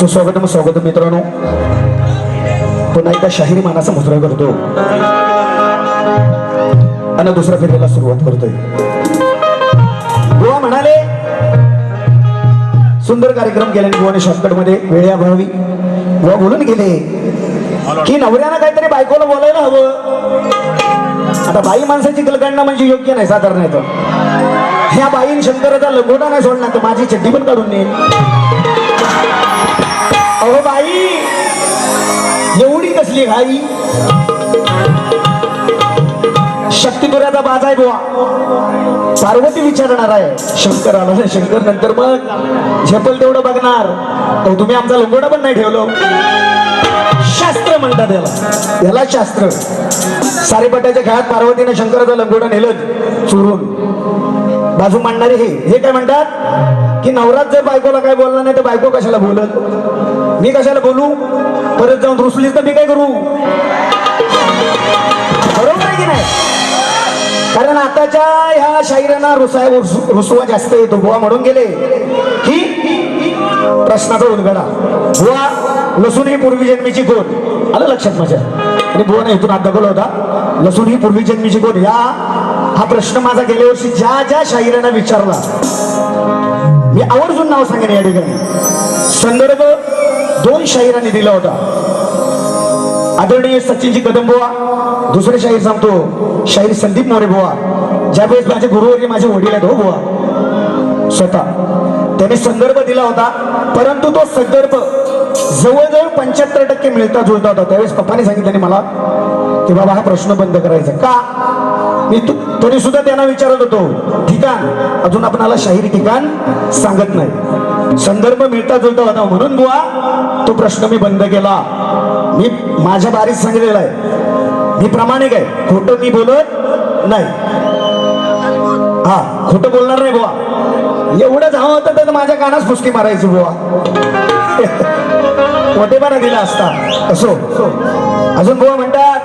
सुस्वागतम स्वागतम मित्रांनो. पुन्हा एकदा शाहीर मानाचा मुजरा करतो. आणि दुसऱ्या फेरीला सुरुवात करतोय. गोवा म्हणाले सुंदर कार्यक्रम केल्याने गोवाने शॉर्टकटमध्ये वेळेअभावी गोवा बोलून गेले की नवऱ्यानं काहीतरी बायकोला बोलायला हवं. आता बाई माणसाची कलकांडणं म्हणजे योग्य नाही साधारण येतं ह्या बाईन शंकराचा लगोटा नाही सोडणार तर माझी चड्डी पण काढून नेईल अहो बाई एवढी कसली घाई? शक्तिपुराचा बाज आहे बुवा. पार्वती विचारणार आहे शंकर आला नाही शंकर नंतर मग झेपल तेवढं बघणार. अहो तुम्ही आमचा लंगोडा पण नाही ठेवलो. शास्त्र म्हणतात याला. याला शास्त्र. सारेपट्ट्याच्या खेळात पार्वतीने शंकराचा लंगोडा नेलं चोरून. बाजू मांडणारे हे. हे काय म्हणतात? की नवरात जर बायकोला काय बोलला नाही तर बायको कशाला बोलत मी कशाला बोलू? परत जाऊन रुसलीच तर मी काय करू? बरोबर आहे की नाही? कारण आताच्या ह्या शाहिरांना रुसाय रुसवा जास्त येतो. बुवा म्हणून गेले. की? प्रश्नाचा उलगडा. बुवा लसूण ही पूर्वी जन्मीची कोण आलं लक्षात माझ्या? आणि बुवाने इथून हात दाखवला होता. लसूण ही पूर्वी जन्मीची कोण या हा प्रश्न माझा गेल्या वर्षी ज्या ज्या शाहिरांना विचारला. मी आवर्जून नाव सांगेन या ठिकाणी. संदर्भ दोन शाहिरांनी दिला होता. आदरणीय सचिनजी कदम बुवा दुसरे शाहीर सांगतो शाहीर संदीप मोरे बुवा ज्यावेळेस माझे गुरुवर्य माझे वडील आहेत हो बुवा स्वतः. त्याने संदर्भ दिला होता परंतु तो संदर्भ जवळजवळ पंच्याहत्तर टक्के मिळता जुळता होता. त्यावेळेस पप्पाने सांगितलं मला की बाबा हा प्रश्न बंद करायचा का? मी तू तरी सुद्धा त्यांना विचारत होतो ठिकाण. अजून आपणाला शाहीर ठिकाण सांगत नाही. संदर्भ मिळता जुळता होता म्हणून बुवा तो प्रश्न मी बंद केला. मी माझ्या बारीत सांगितलेला आहे. मी प्रामाणिक आहे. खोटं मी बोलत नाही. हा खोटं बोलणार नाही बुवा. एवढं हवं होतं तर माझ्या कानास फुसकी मारायची बुवा. मोठेपणा दिला असता. असो. अजून बुवा म्हणतात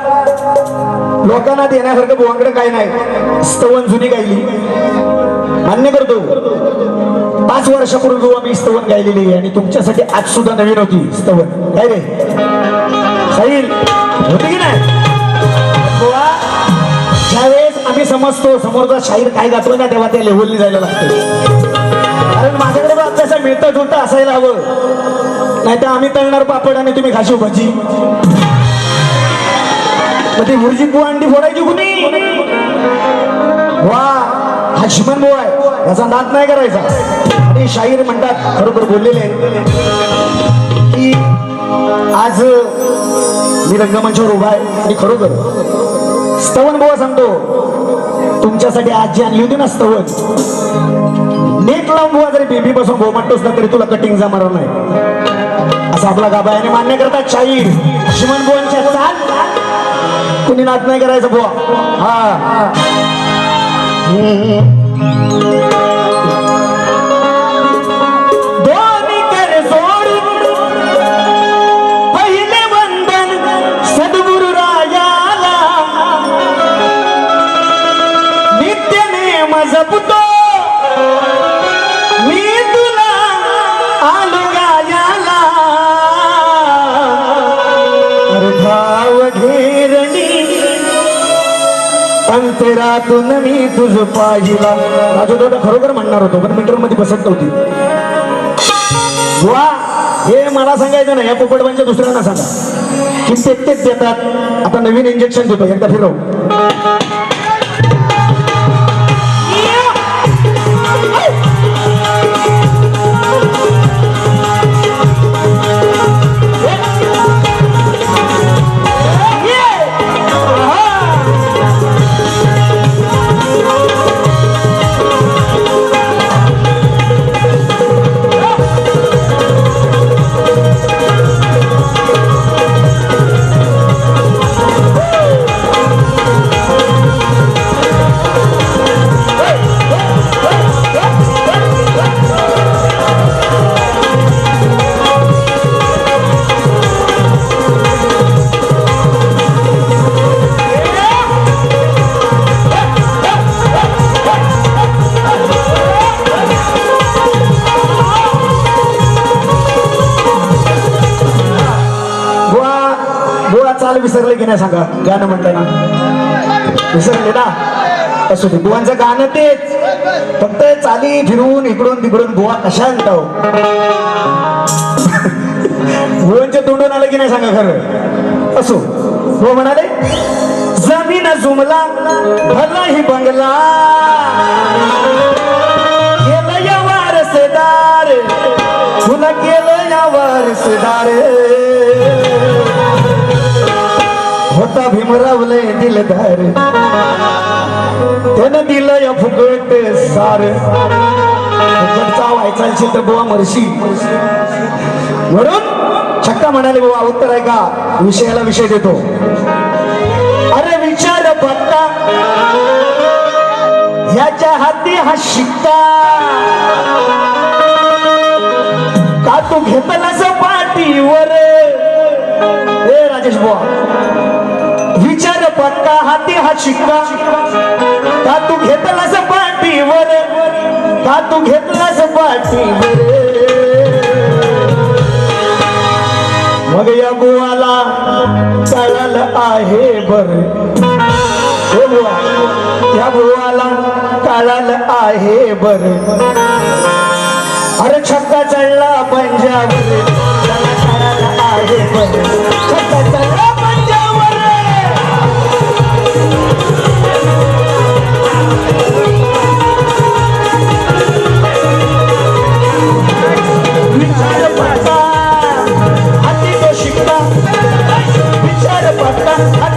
लोकांना देण्यासारखं बुवाकडे काय नाही. स्तवन जुनी गायली. मान्य करतो. पाच वर्षापूर्वी बुवा मी स्तवन गायलेली आहे आणि तुमच्यासाठी आज सुद्धा नवीन होती स्तवन. काय रे? साईल होती की नाही? बुवा ज्यावेळेस आम्ही समजतो समोरचा शाहीर काय गातो ना तेव्हा त्या लेवलनी जायला लागते. कारण माझ्याकडे पण मिळतं जुळतं असायला हवं. नाही तर आम्ही तळणार पापड आणि तुम्ही खाशी भजी मग ती भुर्जी बुवा अंडी फोडायची कुणी? वा हा शिमन बुवा आहे. याचा नाद नाही करायचा. आणि शाहीर म्हणतात खरोखर बोललेले की आज मी रंगमंचावर उभा आहे. आणि खरोखर स्तवन बुवा सांगतो. तुमच्यासाठी आजी आणि आणली होती ना स्तवन. नेट लावून बुवा जरी बेबी बसून म्हणतोस ना तरी तुला कटिंग जमणार नाही. असं आपला गाभा आहे आणि मान्य करतात शाहीर. शिमन बुवांच्या चाल कुणी नाच नाही करायचं बुवा. हा. अंतरातून मी तुझ पाहिला. राजू खरोखर म्हणणार होतो पण मीटरमध्ये बसत नव्हती वा हे मला सांगायचं नाही या पोपटबांच्या दुसऱ्यांना सांगा. की तेच तेच देतात. आता नवीन इंजेक्शन देतो एकदा फिरव. की नाही सांगा गाणं म्हणताना. विसरले ना असू दे बुवांचं गाणं तेच. फक्त चाली फिरून इकडून तिकडून बुवा कशा आणताव? बुवांच्या तोंडून आलं की नाही सांगा खरं? असो. बुवा म्हणाले जमीन जुमला भरलाही बंगला. केलं या वारसदार. तुला केलं या वारसदार. दिलदार त्यानं दिलं या फुकट सार. फुकटचा व्हायचा असेल तर बुवा मरशी. म्हणून छक्का म्हणाले बुवा उत्तर आहे का? विषयाला विषय देतो. अरे विचार पत्ता. याच्या हाती हा शिक्का का तू घेतलास पाठीवर? ए राजेश बुवा विचार पत्ता हाती हा शिक्का. का तू घेतलास पाठीवर का तू घेतलास पाठीवर. मग या बुवाला कळलं आहे बर. हे बुवा या बुवाला कळलं आहे बर. अरे छक्का चढला पंजाब. आहे बर. छक्का चढला पंजाब. विचार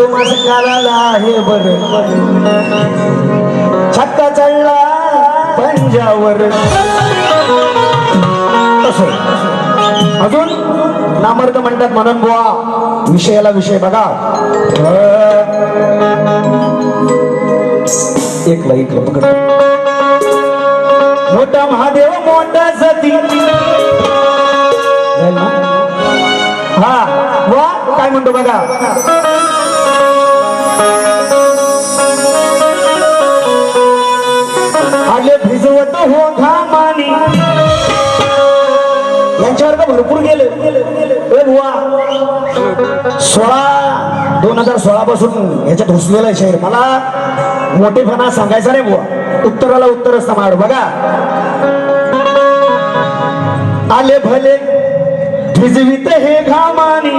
बुवा माझं कालाला आहे बर. छक्का चढला पंजावर. अजून नामर्द म्हणतात म्हणून बुवा विषयाला विषय बघा. अं, एकला एकला पकड मोठा महादेव मोठा सती. हा. म्हणतो बघा. आले भिजवत हो घामानी. यांच्यावर का भरपूर गेले? ए बुवा. सोळा दोन हजार सोळा पासून ह्याच्यात घुसलेलं आहे शहर मला मोठेपणा सांगायचा नाही बुवा. उत्तराला उत्तर असतं माड बघा. आले भले भिजवित हे घामानी.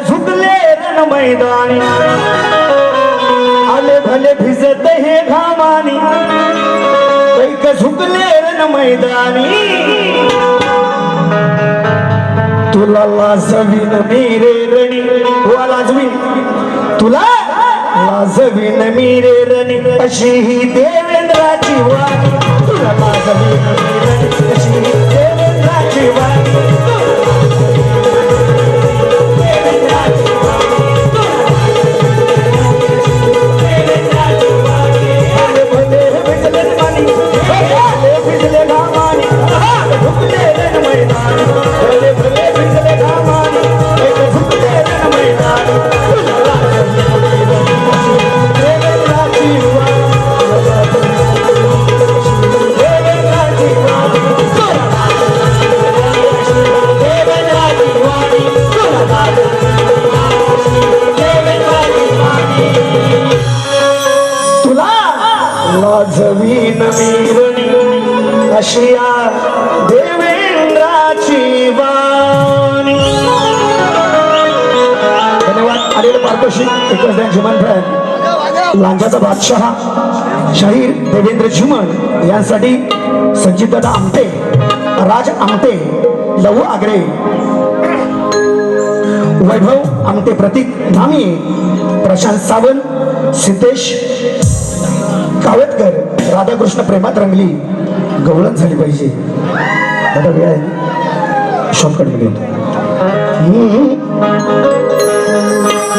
झुकले रण मैदानी. आले भले भिजत हे घामानी. कैक झुकले रण मैदानी. तुला लाजवीन मेरे रणी. तुला लाजवीन. तुला लाजवीन मेरे रणी. अशी ही देवेंद्राची वाणी. तुला लाजवीन मेरे रणी. अशी ही देवेंद्राची वाणी. अशिया देवेंद्राची वाणी. धन्यवाद. आलेले पारदर्शी एकच त्यांचे फ्रेंड लांजाचा बादशहा शाहीर देवेंद्र झुमन यांसाठी संजितदादा आमटे राज आमटे लव आगरे. वैभव आमटे प्रतीक नामी प्रशांत सावंत सिद्धेश कावतकर राधाकृष्ण प्रेमात रंगली. गवळण झाली पाहिजे. आता वेळ आहे. शॉर्टकटमध्ये येतो.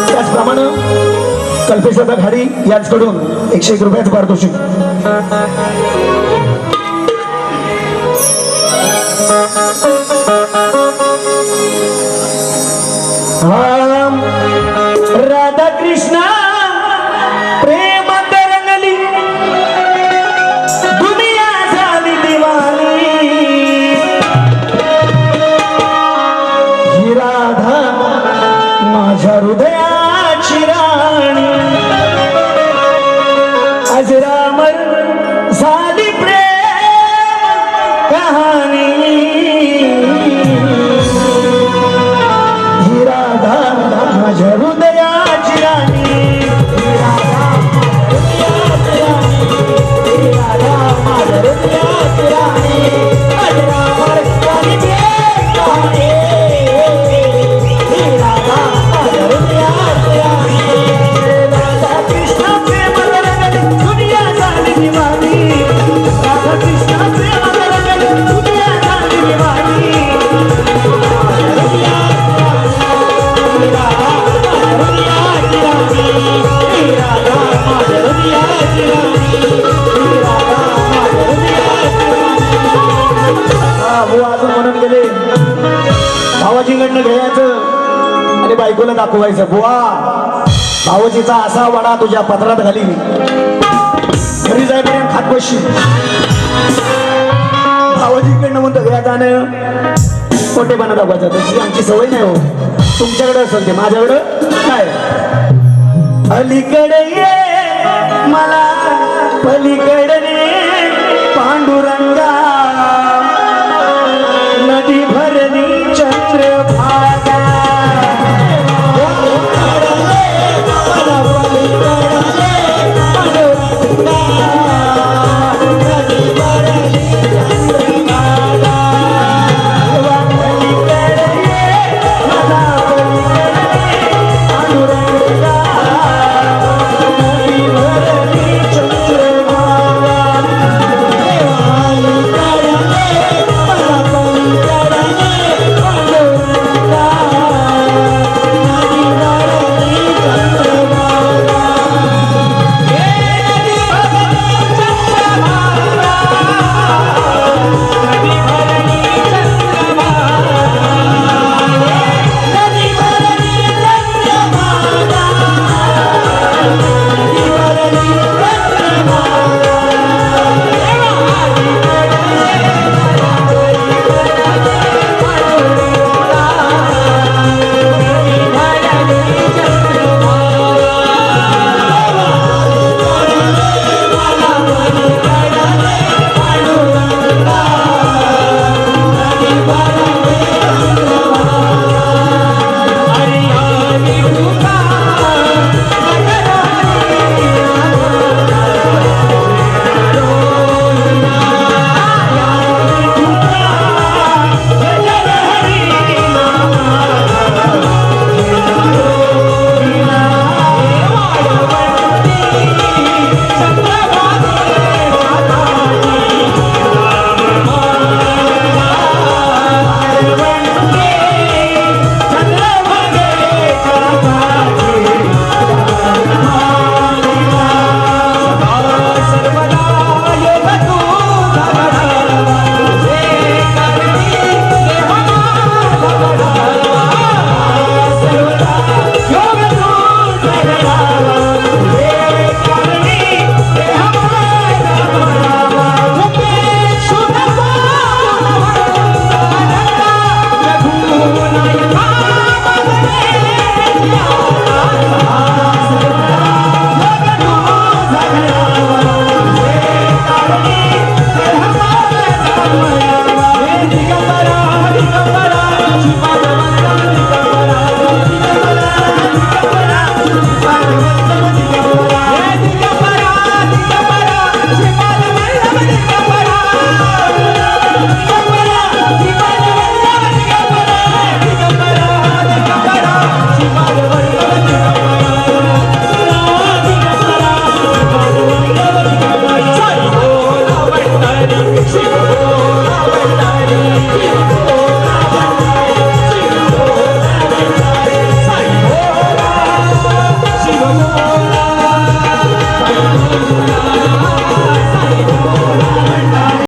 त्याचप्रमाणे कल्पेशदा घाडी यांच्याकडून एकशे एक रुपयाचं पारितोषिक. राधा कृष्णा! बायकोला दाखवायचं बुवा. भाऊजीचा असा वडा तुझ्या पत्रात घाली घरी जाईपर्यंत खात बसशी भाऊजीकडनं म्हणतो घ्या आणि मोठेपणा दाखवायचा. तशी आमची सवय नाही हो. तुमच्याकडे असेल ते माझ्याकडं काय अलीकडे ये मला पलीकडे पांडुरंगा